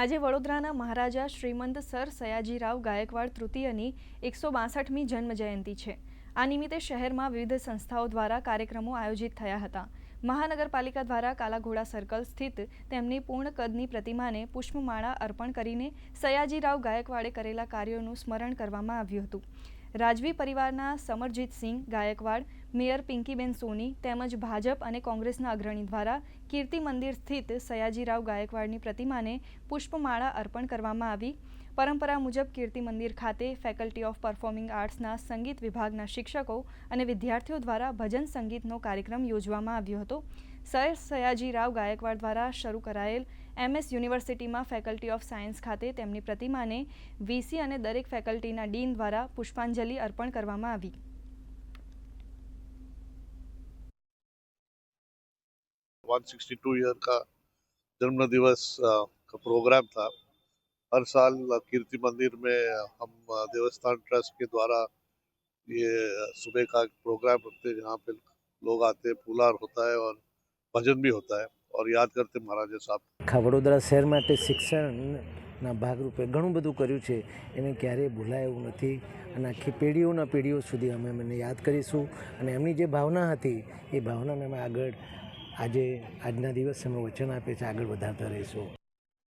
આજે વડોદરાના મહારાજા શ્રીમંત સર સયાજીરાવ ગાયકવાડ તૃતીયની એકસો બાસઠમી જન્મ જયંતિ છે. આ નિમિત્તે શહેરમાં વિવિધ સંસ્થાઓ દ્વારા કાર્યક્રમો આયોજિત થયા હતા. મહાનગરપાલિકા દ્વારા કાલાઘોડા સર્કલ સ્થિત તેમની પૂર્ણ કદની પ્રતિમાને પુષ્પમાળા અર્પણ કરીને સયાજીરાવ ગાયકવાડે કરેલા કાર્યોનું સ્મરણ કરવામાં આવ્યું હતું. રાજવી પરિવારના સમરજીતસિંહ ગાયકવાડ, મેયર પિંકીબેન સોની તેમજ ભાજપ અને કોંગ્રેસના અગ્રણી દ્વારા કીર્તિ મંદિર સ્થિત સયાજીરાવ ગાયકવાડની પ્રતિમાને પુષ્પમાળા અર્પણ કરવામાં આવી. પરંપરા મુજબ કીર્તિ મંદિર ખાતે ફેકલ્ટી ઓફ પરફોર્મિંગ આર્ટ્સના સંગીત વિભાગના શિક્ષકો અને વિદ્યાર્થીઓ દ્વારા ભજન સંગીતનો કાર્યક્રમ યોજવામાં આવ્યો હતો. સર સયાજીરાવ ગાયકવાડ દ્વારા શરૂ કરાયેલ એમએસ યુનિવર્સિટીમાં ફેકલ્ટી ઓફ સાયન્સ ખાતે તેમની પ્રતિમાને વીસી અને દરેક ફેકલ્ટીના ડીન દ્વારા પુષ્પાંજલિ અર્પણ કરવામાં આવી वन सिक्सटी टू ईयर का जन्म दिवस अ, का प्रोग्राम था हर साल अ, कीर्ति मंदिर में हम अ, देवस्थान ट्रस्ट के द्वारा ये अ, सुबह का एक प्रोग्राम रखते हैं जहाँ पे लोग आते हैं फूलार होता है और भजन भी होता है और याद करते हैं महाराजा साहब આખા વડોદરા શહેર માટે શિક્ષણના ભાગરૂપે ઘણું બધું કર્યું છે એને ક્યારેય ભૂલાય એવું નથી અને આખી પેઢીઓના પેઢીઓ સુધી અમે એમને યાદ કરીશું અને એમની જે ભાવના હતી એ ભાવનાને અમે આગળ આજે આજના દિવસે અમે વચન આપીએ છીએ આગળ વધારતા રહીશું